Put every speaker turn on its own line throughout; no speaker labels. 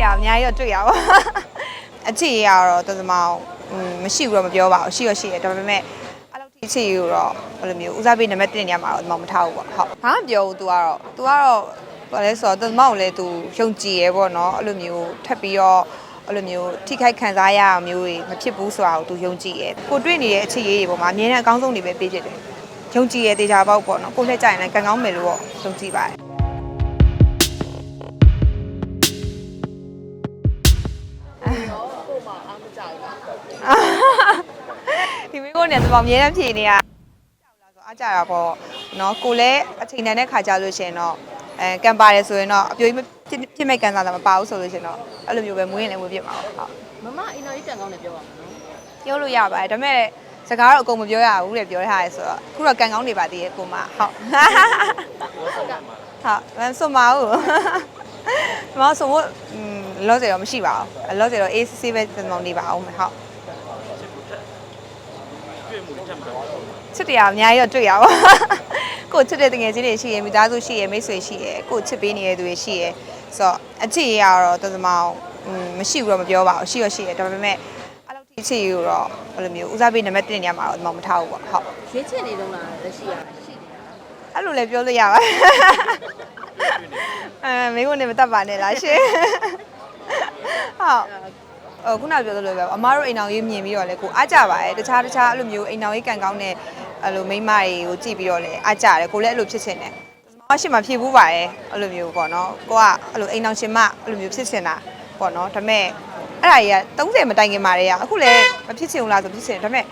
ရအများကြီးတော့တွေ့ရပါအချစ်ရကတော့တသမောင်อืมမရှိဘူးတော့မပြောပါဘူးရှိရရှိရဒါပေမဲ့အဲ့လိုထိချစ်ရတော့ဘယ်လိုမျိုးဦးစားပေးနံပါတ်1နေရာမှာတော့တမောင်မထားဘူးပေါ့ဟုတ်ဘာမှမပြောဘူး तू ကတော့ तू ကတော့ဘာလဲဆိုတော့တသမောင်ကိုလည်း तू ယုံကြည်ရဲပေါ့နော်အဲ့လိုမျိုးထပ်ပြီးတော့အဲ့လိုမျိုးထိခိုက်ခံစားရအောင်မျိုးတွေမဖြစ်ဘူးဆိုတာကို तू ယုံကြည်ရဲကိုတွေ့နေတဲ့အချစ်ရတွေပေါ်မှာအမြဲတမ်းအကောင်းဆုံးတွေပဲပေးဖြစ်တယ်ယုံကြည်ရဲတေချာပေါက်ပေါ့နော်ကိုလှည့်ကြရင်လည်းကံကောင်းမယ်လို့တော့ယုံကြည်ပါတယ် ကိုနဲ့တော့အမြဲတမ်းဖြေနေရကြောက်လာဆိုအားကြတာပေါ့နော်ကိုလည်းအချိန်တန်တဲ့ခါကြလို့ရှရင်တော့အဲကံပါတယ်ဆိုရင်တော့အပြိုကြီးဖြစ်ဖြစ်မဲ့ကန်စားတာမပါဘူးဆိုလို့ရှရင်တော့အဲ့လိုမျိုးပဲမွေးရင်လည်းမွေးပြစ်မှာပေါ့ဟုတ်
မမအင်တော်ကြီးတန်ကောင်းတယ်ပြောပါမယ်နော်
ပြောလို့ရပါတယ်ဒါပေမဲ့စကားတော့အကုန်မပြောရဘူးတဲ့ပြောထားရဲဆိုတော့အခုတော့ကန်ကောင်းနေပါသေးရဲ့ကိုမဟုတ်ဟုတ်ဆွမဟုတ်မဆိုမလောစေတော့မရှိပါဘူးလောစေတော့ AC ပဲသမောင်းနေပါအောင်ဟုတ် ချစ်တရားအများကြီးတော့တွေ့ရပါကိုချစ်တဲ့တငယ်ချင်းတွေရှိရမိသားစုရှိရမိတ်ဆွေရှိရကိုချစ်ပေးနေတဲ့သူတွေရှိရဆိုတော့အချစ်ရကတော့တသမောင်မရှိဘူးတော့မပြောပါဘူးရှိရရှိရဒါပေမဲ့အဲ့လိုထိချစ်ရတော့ဘယ်လိုမျိုးဦးစားပေးနံပါတ်1နေရာမှာတော့တမောင်မထားဘူးပေါ့ဟုတ်
ရွေးချယ်နေတော့လားလက်ရှိရရှိနေ
အဲ့လိုလည်းပြောလို့ရပါအဲမိကုန်နေမတတ်ပါနဲ့လားရှင်ဟုတ်အော် ခုနပြောသလိုပဲအမားတို့အိမ်အောင်ရေးမြင်ပြီးတော့လေကိုအားကြပါတယ်တခြားတခြားအဲ့လိုမျိုးအိမ်အောင်ရေးကန်ကောင်းတဲ့အဲ့လိုမိန်းမတွေကိုကြည့်ပြီးတော့လေအားကြတယ်ကိုလည်းအဲ့လိုဖြစ်ချင်တယ်မမရှိမှဖြေဘူးပါတယ်အဲ့လိုမျိုးပေါ့နော်ကိုကအဲ့လိုအိမ်အောင်ရှင်မအဲ့လိုမျိုးဖြစ်ချင်တာပေါ့နော်ဒါပေမဲ့အဲ့ဒါကြီးက30မတိုင်ခင်မှာတည်းကအခုလည်းမဖြစ်ချင်ဘူးလားဆိုဖြစ်ချင်တယ်ဒါပေမဲ့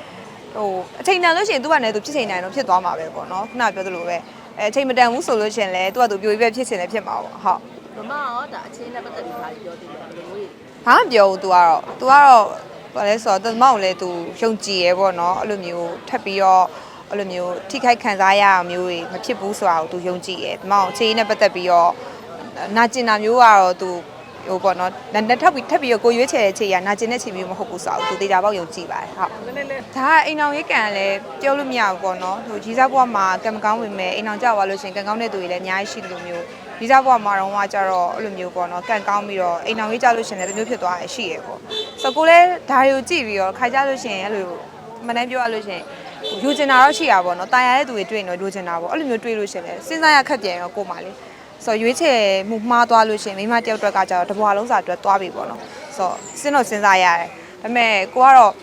ဟိုအချိန်တန်လို့ရှိရင်သူကလည်းသူဖြစ်ချင်တယ်တော့ဖြစ်သွားမှာပဲပေါ့နော်ခုနပြောသလိုပဲအဲအချိန်မတန်ဘူးဆိုလို့ရှိရင်လည်းသူကသူပြိုပြီးပဲဖြစ်ချင်တယ်ဖြစ်မှာပေါ့ဟုတ်
မမရောဒါအချင်းနဲ့ပတ်သက်ပြီးပါပြောသေးတယ်ဘယ်လိုလဲ
ဘာမှမပြောဘူး तू ကတော့ तू ကတော့ဘာလဲဆိုတော့တမောင်လည်း तू ယုံကြည်ရဲပေါ့နော်အဲ့လိုမျိုးထပ်ပြီးတော့အဲ့လိုမျိုးထိခိုက်ခံစားရအောင်မျိုးတွေမဖြစ်ဘူးဆိုတာကို तू ယုံကြည်ရဲတမောင်အခြေအနေနဲ့ပတ်သက်ပြီးတော့နာကျင်တာမျိုးကတော့ तू ဟိုပေါ့နော်လက်ထပ်ပြီးထပ်ပြီးတော့ကိုရွေးချယ်တဲ့ခြေရနာကျင်တဲ့ခြေမျိုးမဟုတ်ဘူးဆိုတာကို तू သေချာပေါက်ယုံကြည်ပါတယ်ဟုတ်
နည်းနည်းလေး
ဒါကအိမ်အောင်ရေးကံလည်းပြောလို့မရဘူးပေါ့နော်ဟိုကြီးစားဘွားမှာကံမကောင်းဝင်မဲ့အိမ်အောင်ကြောက်သွားလို့ရှရင်ကံကောင်းတဲ့သူတွေလည်းအများကြီးရှိတယ်လို့မျိုး ကြီးစားဘွားမှာတော့ကကြတော့အဲ့လိုမျိုးပေါ့နော်ကံကောင်းပြီးတော့အိမ်အောင်ရေးကြောက်လို့ရှရင်လည်းတစ်မျိုးဖြစ်သွားရရှိရပေါ့ဆိုတော့ကိုလည်းဒါတွေကိုကြည့်ပြီးတော့ခါကြလို့ရှရင်အဲ့လိုမနှမ်းပြောရလို့ရှရင်ယူကျင်တာတော့ရှိရပါပေါ့နော်တာယာတဲ့သူတွေတွေ့ရင်တော့ယူကျင်တာပေါ့အဲ့လိုမျိုးတွေ့လို့ရှရင်လည်းစဉ်းစားရခက်ပြန်ရောကိုမှလေဆိုတော့ရွေးချယ်မှုမှားသွားလို့ရှရင်မိမတယောက်အတွက်ကကြတော့တဘွားလုံးစာအတွက်သွားပြီပေါ့နော်ဆိုတော့စဉ်းတော့စဉ်းစားရတယ်ဒါပေမဲ့ကိုကတော့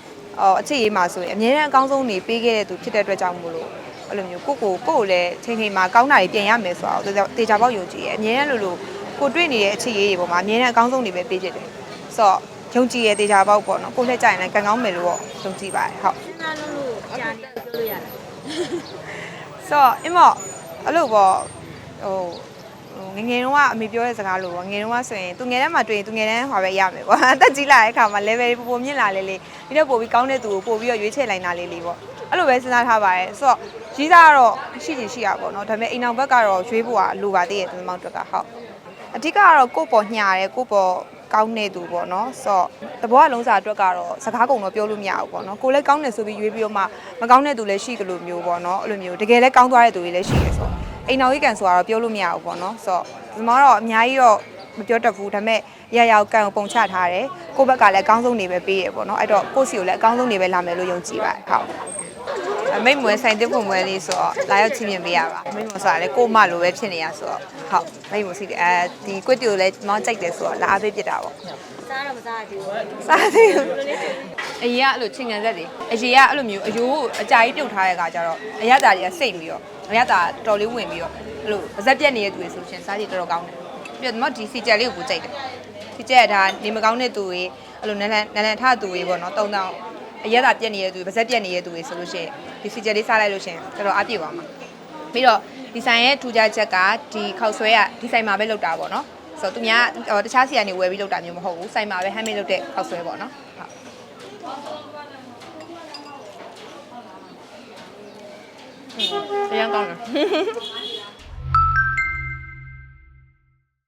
အော်အခြေရေးမှာဆိုရင်အများနဲ့အကောင်းဆုံးနေပေးခဲ့တဲ့သူဖြစ်တဲ့အတွက်ကြောင့်မို့လို့ အဲ့လိုမျိုးကိုကိုကိုကိုလည်းချိန်ချိန်မှာကောင်းတာတွေပြင်ရမယ်ဆိုတော့တေချာပေါက်ယုံကြည်ရဲ့အများနဲ့လို့လို့ကိုတွေ့နေတဲ့အခြေရေးတွေပေါ်မှာအများနဲ့အကောင်းဆုံးနေပဲပေးဖြစ်တယ်ဆိုတော့ယုံကြည်ရဲ့တေချာပေါက်ပေါ့နော်ကိုလှည့်ကြရင်လည်းကံကောင်းမယ်လို့တော့ယုံကြည်ပါတယ်ဟုတ်
စဉ်းစားလို့လို့ကြာနေပြောလို့ရတယ်
ဆိုတော့အမအဲ့လိုပေါ့ဟိုငငယ်တုန်းကအမေပြောတဲ့စကားလို့ပေါ့ငယ်တုန်းကဆိုရင်သူငယ်တန်းမှာတွေ့ရင်သူငယ်တန်းဟောပဲရမယ်ပေါ့အသက်ကြီးလာတဲ့အခါမှာ level ပိုပိုမြင့်လာလေလေဒီတော့ပိုပြီးကောင်းတဲ့သူကိုပိုပြီးတော့ရွေးချယ်လိုက်တာလေးလေးပေါ့အဲ့လိုပဲစဉ်းစားထားပါတယ်ဆိုတော့ ကြီးစားကတော့ရှိချင်ရှိရပါပေါ့နော်ဒါပေမဲ့အိမ်အောင်ဘက်ကတော့ရွေးဖို့ကလိုပါသေးတယ်သူမောင်တွက်ကဟုတ်အဓိကကတော့ကိုယ့်ပေါ်ညှာတယ်ကိုယ့်ပေါ်ကောင်းတဲ့သူပေါ့နော်ဆိုတော့တဘောကလုံးစာအတွက်ကတော့စကားကုန်တော့ပြောလို့မရဘူးပေါ့နော်ကိုလည်းကောင်းတယ်ဆိုပြီးရွေးပြီးတော့မှမကောင်းတဲ့သူလည်းရှိတယ်လို့မျိုးပေါ့နော်အဲ့လိုမျိုးတကယ်လည်းကောင်းသွားတဲ့သူတွေလည်းရှိတယ်ဆိုတော့အိမ်အောင်ကြီးကန်ဆိုတာတော့ပြောလို့မရဘူးပေါ့နော်ဆိုတော့ဒီမှာတော့အများကြီးတော့မပြောတတ်ဘူးဒါပေမဲ့ရရအောင်ကန်ကိုပုံချထားတယ်ကိုယ့်ဘက်ကလည်းအကောင်းဆုံးနေပဲပေးရပေါ့နော်အဲ့တော့ကိုယ့်စီကိုလည်းအကောင်းဆုံးနေပဲလာမယ်လို့ယုံကြည်ပါတယ်ဟုတ် အမိတ်မွေးဆိုင်တဲ့ပုံမွေးလေးဆိုတော့လာရောက်ချင်းမြင်ပေးရပါအမိတ်မွေးဆိုတာလည်းကို့မလိုပဲဖြစ်နေရဆိုတော့ဟုတ်မိတ်မွေးစီအဲဒီကွက်တီကိုလည်းမောင်းကြိုက်တယ်ဆိုတော့လာအားပေးပြစ်တာပေါ့
စားတော့မစားသေးဘူး
စားသေးဘူးအရင်ကအဲ့လိုချင်းငံဆက်တွေအရင်ကအဲ့လိုမျိုးအယိုးအကြာကြီးပြုတ်ထားတဲ့အခါကျတော့အရသာတွေကစိတ်ပြီးတော့အရသာတော်လေးဝင်ပြီးတော့အဲ့လိုပါဇက်ပြက်နေတဲ့သူတွေဆိုရှင်စားကြည့်တော်တော်ကောင်းတယ်ပြီးတော့ဒီစီကြက်လေးကိုကိုကြိုက်တယ်စီကြက်ဒါနေမကောင်းတဲ့သူတွေအဲ့လိုနန်းနန်းနန်းနန်းထသူတွေပေါ့နော်တုံတောင်း အရသာပြက်နေတဲ့သူတွေပါဇက်ပြက်နေတဲ့သူတွေဆိုလို့ရှိရင်ဒီစီကြက်လေးစားလိုက်လို့ရှိရင်တော်တော်အပြည့်ပါမှာပြီးတော့ဒီဆိုင်ရဲ့ထူးခြားချက်ကဒီခောက်ဆွဲကဒီဆိုင်မှာပဲလောက်တာပေါ့နော်ဆိုတော့သူများဟိုတခြားစီကနေဝယ်ပြီးလောက်တာမျိုးမဟုတ်ဘူးဆိုင်မှာပဲ handmade လုပ်တဲ့ခောက်ဆွဲပေါ့နော်ဟုတ်တရားကောင်းတယ်